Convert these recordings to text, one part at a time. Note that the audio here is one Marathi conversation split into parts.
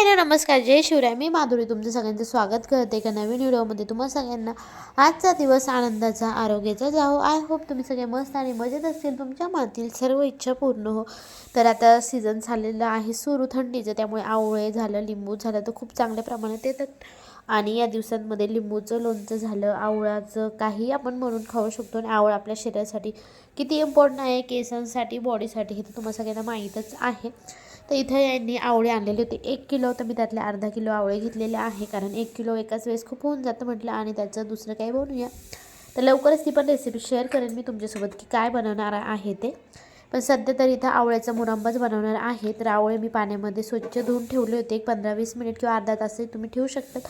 हॅलो नमस्कार जय शिवराय. मी माधुरी तुमचं सगळ्यांचं स्वागत करते एका नवीन व्हिडिओमध्ये. तुम्हा सगळ्यांना आजचा दिवस आनंदाचा आरोग्याचा जाओ आय होप तुम्ही सगळे मस्त आणि मजेत असतील. तुमच्या मनातील सर्व इच्छा पूर्ण हो. तर आता सीझन झालेलं आहे सुरू थंडीचं. त्यामुळे आवळे झालं लिंबू झालं तर खूप चांगल्या प्रमाणात येतात. आणि या दिवसांमध्ये लिंबूचं लोणचं झालं आवळाचं काही आपण म्हणून खाऊ शकतो. आणि आवळ आपल्या शरीरासाठी किती इम्पॉर्टंट आहे केसांसाठी बॉडीसाठी हे तर तुम्हाला सगळ्यांना माहीतच आहे. तर इथं यांनी आवळे आणलेले होते. एक किलो तर मी त्यातले अर्धा किलो आवळे घेतलेले आहे कारण एक किलो एकाच वेळेस खूप होऊन जातं म्हटलं आणि त्याचं दुसरं काही बनवूया. तर लवकरच ती पण रेसिपी शेअर करेन मी तुमच्यासोबत की काय बनवणार आहे ते. पण सध्या तर इथं आवळ्याचा मुरंबाच बनवणार आहे. तर आवळे मी पाण्यामध्ये स्वच्छ धुवून ठेवले होते. एक पंधरा वीस मिनिट किंवा अर्धा तासही तुम्ही ठेवू शकतात.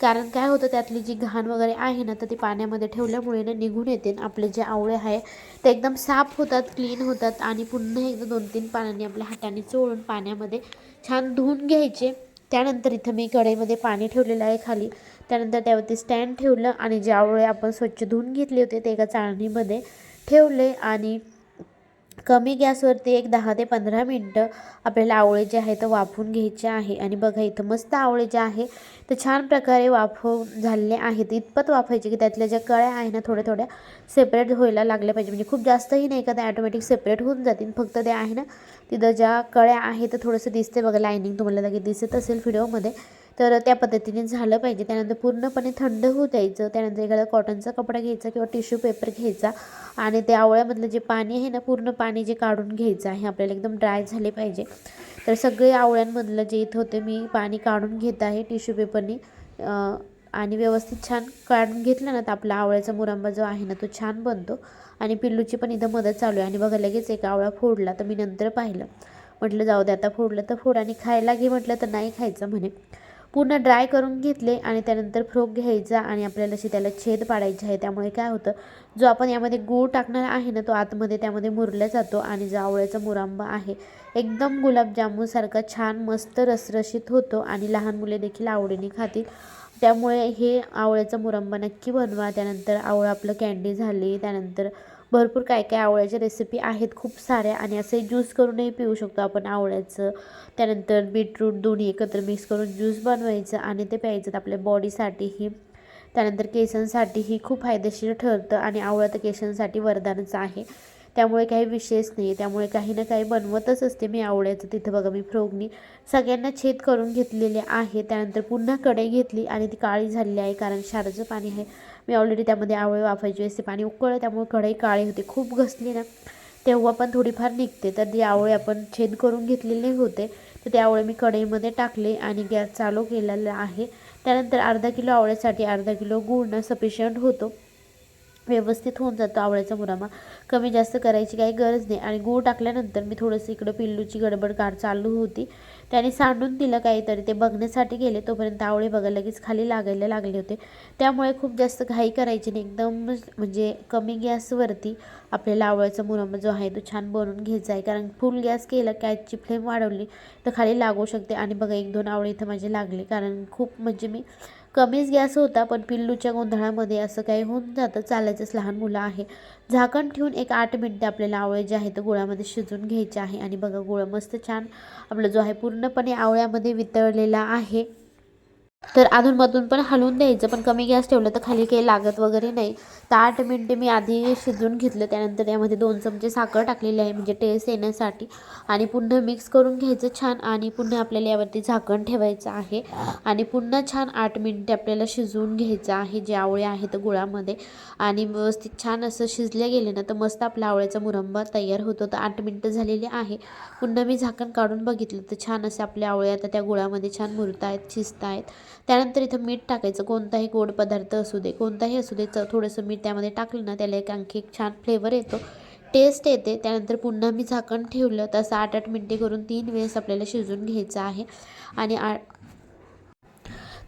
कारण काय होतं त्यातली जी घाण वगैरे आहे ना तर ती पाण्यामध्ये ठेवल्यामुळे ना निघून येते आपले जे आवळे आहे ते एकदम साफ होतात क्लीन होतात आणि पुन्हा एकदा दोन तीन पाण्याने आपल्या हाताने चोळून पाण्यामध्ये छान धुवून घ्यायचे. त्यानंतर इथं मी कढईमध्ये पाणी ठेवलेलं आहे खाली. त्यानंतर त्यावरती स्टँड ठेवलं आणि जे आवळे आपण स्वच्छ धुवून घेतले होते ते एका चाळणीमध्ये ठेवले आणि कमी गॅसवरती एक दहा ते पंधरा मिनटं आपल्याला आवळे जे आहे तर वाफवून घ्यायचे आहे. आणि बघा इथं मस्त आवळे जे आहे ते छान प्रकारे वाफवून झालेले आहेत. इतपत वाफायचे की त्यातल्या ज्या कळ्या आहे ना थोड्या थोड्या सेपरेट व्हायला लागल्या पाहिजे. म्हणजे खूप जास्तही नाही का त्या ॲटोमॅटिक सेपरेट होऊन जातील. फक्त ते आहे ना तिथं ज्या कळ्या आहेत तर थोडंसं दिसते बघा लायनिंग तुम्हाला लगेच दिसत असेल व्हिडिओमध्ये तर त्या पद्धतीने झालं पाहिजे. त्यानंतर पूर्णपणे थंड होऊ द्यायचं. त्यानंतर एखादा कॉटनचा कपडा घ्यायचा किंवा टिश्यू पेपर घ्यायचा आणि त्या आवळ्यामधलं जे पाणी आहे ना पूर्ण पाणी जे काढून घ्यायचं आहे आपल्याला एकदम ड्राय झाले पाहिजे. तर सगळे आवळ्यांमधलं जे इथं होते मी पाणी काढून घेत आहे टिश्यू पेपरनी. आणि व्यवस्थित छान काढून घेतलं ना तर आपला आवळ्याचा मुरांबा जो आहे ना तो छान बनतो. आणि पिल्लूची पण इथं मदत चालू आहे. आणि बघा लगेच एक आवळा फोडला तर मी नंतर पाहिलं. म्हटलं जाऊ दे आता फोडलं तर फोड आणि खायला घे. म्हटलं तर नाही खायचं म्हणे. पूर्ण ड्राय करून घेतले आणि त्यानंतर फ्रोक घ्यायचा आणि आपल्याला अशी त्याला छेद पाडायचे आहे. त्यामुळे काय होतं जो आपण यामध्ये गूळ टाकणार आहे ना तो आतमध्ये त्यामध्ये मुरला जातो आणि जो आवळ्याचा मुरांबा आहे एकदम गुलाबजामुनसारखा छान मस्त रसरशीत होतो आणि लहान मुले देखील आवडीने खातील. त्यामुळे हे आवळ्याचा मुरंबा नक्की बनवा. त्यानंतर आवळं आपलं कॅन्डी झाली त्यानंतर भरपूर काय काय आवळ्याच्या रेसिपी आहेत खूप साऱ्या आणि असे ज्यूस करूनही पिऊ शकतो आपण आवळ्याचं. त्यानंतर बीटरूट दोन्ही एकत्र मिक्स करून ज्यूस बनवायचं आणि ते प्यायचं आपल्या बॉडीसाठीही त्यानंतर केसांसाठीही खूप फायदेशीर ठरतं आणि आवळं तर केसांसाठी वरदानच आहे. त्यामुळे काही विशेष नाही त्यामुळे काही ना काही बनवतच असते. मी आवळ्याचं तिथं बघा मी फ्रोगनी सगळ्यांना छेद करून घेतलेले आहे. त्यानंतर पुन्हा कढई घेतली आणि ती काळी झालेली आहे कारण शाराचं पाणी आहे. मी ऑलरेडी त्यामध्ये आवळे वाफायची असते पाणी उकळलं त्यामुळे कढई काळी होते. खूप घसली ना. तेव्हा पण थोडीफार निघते. तर जे आवळे आपण छेद करून घेतलेले होते. तर ते आवळे मी कढईमध्ये टाकले आणि गॅस चालू केलेला आहे. त्यानंतर अर्धा किलो आवळ्यासाठी अर्धा किलो गूळ ना सफिशियंट होतो. व्यवस्थित होऊन जातो आवळ्याचा मुरामा. कमी जास्त करायची काही गरज नाही. आणि गूळ टाकल्यानंतर मी थोडंसं इकडं पिल्लूची गडबड कार चालू होती. त्याने सांडून दिलं काहीतरी. ते बघण्यासाठी गेले. तोपर्यंत आवळे बघा लगेच खाली लागायला लागले होते. त्यामुळे खूप जास्त घाई करायची नाही. एकदम म्हणजे कमी गॅसवरती आपल्याला आवळ्याचा मुरामा जो आहे तो छान बनवून घ्यायचा आहे. कारण फुल गॅस केला कॅचची फ्लेम वाढवली तर खाली लागू शकते. आणि बघा एक दोन आवळे इथं माझे लागले. कारण खूप म्हणजे मी कमीच गॅस होता पण पिल्लूच्या गोंधळामध्ये असं काही होऊन जातं. चालायचंच लहान मुलं आहे. झाकण ठेवून एक आठ मिनटे आपल्याला आवळे जे आहे ते गुळामध्ये शिजून घ्यायचे आहे. आणि बघा गुळ मस्त छान आपला जो आहे पूर्णपणे आवळ्यामध्ये वितळलेला आहे. तर अधूनमधून पण हलवून द्यायचं पण कमी गॅस ठेवलं तर खाली काही लागत वगैरे नाही. तर आठ मिनटे मी आधी शिजवून घेतलं त्यानंतर त्यामध्ये दोन चमचे साखर टाकलेली आहे म्हणजे टेस्ट येण्यासाठी. आणि पुन्हा मिक्स करून घ्यायचं छान आणि पुन्हा आपल्याला यावरती झाकण ठेवायचं आहे. आणि पुन्हा छान आठ मिनटे आपल्याला शिजवून घ्यायचं आहे जे आवळे आहेत गुळामध्ये. आणि व्यवस्थित छान असं शिजले गेले ना तर मस्त आपला आवळ्याचा मुरंबा तयार होतो. तर आठ मिनटं झालेली आहे. पुन्हा मी झाकण काढून बघितलं तर छान असे आपले आवळे आता त्या गुळामध्ये छान मुरत आहेत शिजत आहेत त्यानंतर इथं मीठ टाकायचं. कोणताही गोड पदार्थ असू दे कोणताही असू दे च थोडंसं मीठ त्यामध्ये टाकलं ना त्याला एक आणखी एक छान फ्लेवर येतो. टेस्ट येते. त्यानंतर पुन्हा मी झाकण ठेवलं. तसं आठ आठ मिनटे करून तीन वेळेस आपल्याला शिजून घ्यायचं आहे. आणि आ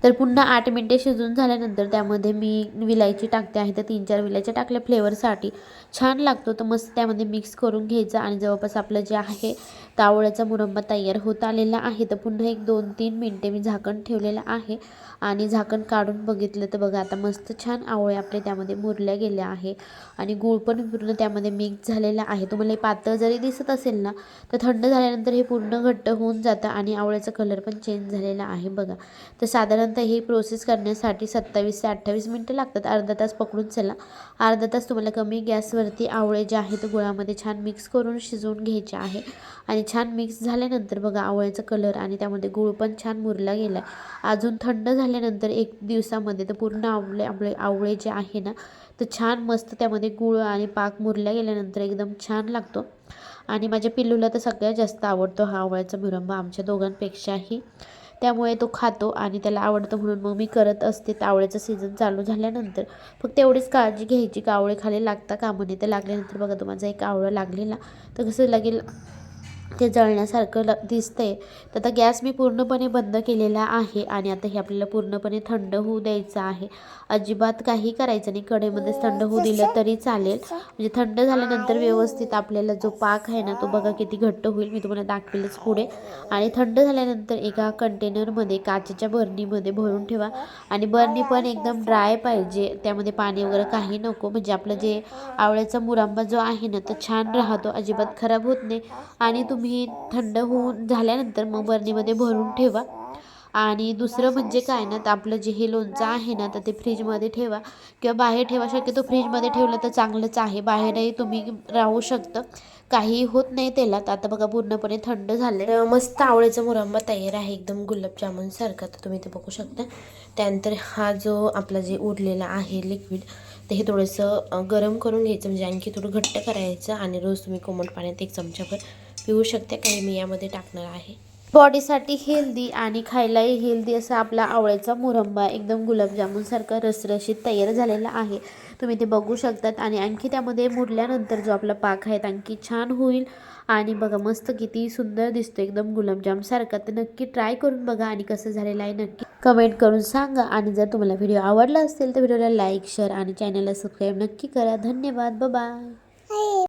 तर पुन्हा आठ मिनटे शिजून झाल्यानंतर त्यामध्ये मी विलायची टाकते आहे. तर तीन चार विलायच्या टाकल्या फ्लेवरसाठी छान लागतो. तर मस्त त्यामध्ये मिक्स करून घ्यायचं. आणि जवळपास आपलं जे आहे तावळ्याचा आवळ्याचा मुरंबा तयार होत आलेला आहे. तर पुन्हा एक दोन तीन मिनटे मी झाकण ठेवलेलं आहे आणि झाकण काढून बघितलं तर बघा आता मस्त छान आवळे आपले त्यामध्ये मुरल्या गेल्या आहे आणि गूळ पण पूर्ण त्यामध्ये मिक्स झालेला आहे. तुम्हाला हे पातळ जरी दिसत असेल ना तर थंड झाल्यानंतर हे पूर्ण घट्ट होऊन जातं आणि आवळ्याचा कलर पण चेंज झालेला आहे बघा. तर साधारणतः हे प्रोसेस करण्यासाठी सत्तावीस ते अठ्ठावीस मिनटं लागतात. अर्धा तास पकडून चला. अर्धा तास तुम्हाला कमी गॅसवरती आवळे जे आहे ते गुळामध्ये छान मिक्स करून शिजवून घ्यायचे आहे आणि छान मिक्स झाल्यानंतर बघा आवळ्याचा कलर आणि त्यामध्ये गूळ पण छान मुरला गेला आहे अजून थंड झाल्यानंतर एक दिवसामध्ये तर पूर्ण आवळे आपले आवळे जे आहे ना तर छान मस्त त्यामध्ये गूळ आणि पाक मुरल्या गेल्यानंतर एकदम छान लागतो. आणि माझ्या पिल्लूला तर सगळ्यात जास्त आवडतो हा आवळ्याचा मुरंबा आमच्या दोघांपेक्षाही. त्यामुळे तो खातो आणि त्याला आवडतं म्हणून मग मी करत असते. तर आवळ्याचं सीझन चालू झाल्यानंतर फक्त एवढीच काळजी घ्यायची का आवळे खाली लागता कामा नाही तर लागल्यानंतर बघा तो माझा एक आवळा लागलेला. तर कसं लागेल ते जळण्यासारखं ल दिसतंय. तर आता गॅस मी पूर्णपणे बंद केलेला आहे आणि आता हे आपल्याला पूर्णपणे थंड होऊ द्यायचं आहे. अजिबात काही करायचं नाही. कडेमध्येच थंड होऊ दिलं तरी चालेल. म्हणजे थंड झाल्यानंतर व्यवस्थित आपल्याला जो पाक आहे ना तो बघा किती घट्ट होईल. मी तुम्हाला दाखवेलच पुढे. आणि थंड झाल्यानंतर एका कंटेनरमध्ये काचेच्या बरणीमध्ये भरून ठेवा. आणि बरणी पण एकदम ड्राय पाहिजे. त्यामध्ये पाणी वगैरे काही नको. म्हणजे आपलं जे आवळ्याचा मुरांबा जो आहे ना तो छान राहतो. अजिबात खराब होत नाही. आणि तुम्ही थंड होऊन झाल्यानंतर मग बरणीमध्ये भरून ठेवा. आणि दुसरं म्हणजे काय ना तर आपलं जे हे लोणचं आहे ना तर ते फ्रीजमध्ये ठेवा. किंवा बाहेर ठेवा शक्यतो फ्रीजमध्ये ठेवलं तर चांगलंच आहे. बाहेरही तुम्ही राहू शकतं. काही होत नाही त्याला. तर आता बघा पूर्णपणे थंड झालं मस्त आवळ्याचा मुरंबा तयार आहे. एकदम गुलाबजामुनसारखा तर तुम्ही ते बघू शकता. त्यानंतर हा जो आपला जे उरलेला आहे लिक्विड ते हे थोडंसं गरम करून घ्यायचं. म्हणजे आणखी थोडं घट्ट करायचं. आणि रोज तुम्ही कोमट पाण्यात एक चमचाभर पिऊ शकते काही मी यामध्ये टाकणार आहे. बॉडीसाठी हेल्दी आणि खायलाही हेल्दी असा आपला आवळ्याचा मुरंबा एकदम गुलाबजामुनसारखा रसरशीत तयार झालेला आहे. तुम्ही ते बघू शकतात आणि आणखी त्यामध्ये मुरल्यानंतर जो आपला पाक आहे तो आणखी छान होईल. आणि बघा मस्त किती सुंदर दिसतो एकदम गुलाबजामसारखा. तर नक्की ट्राय करून बघा आणि कसं झालेलं आहे नक्की कमेंट करून सांगा. आणि जर तुम्हाला व्हिडिओ आवडला असेल तर व्हिडिओला लाईक शेअर आणि चॅनलला सबस्क्राईब नक्की करा. धन्यवाद. बाय.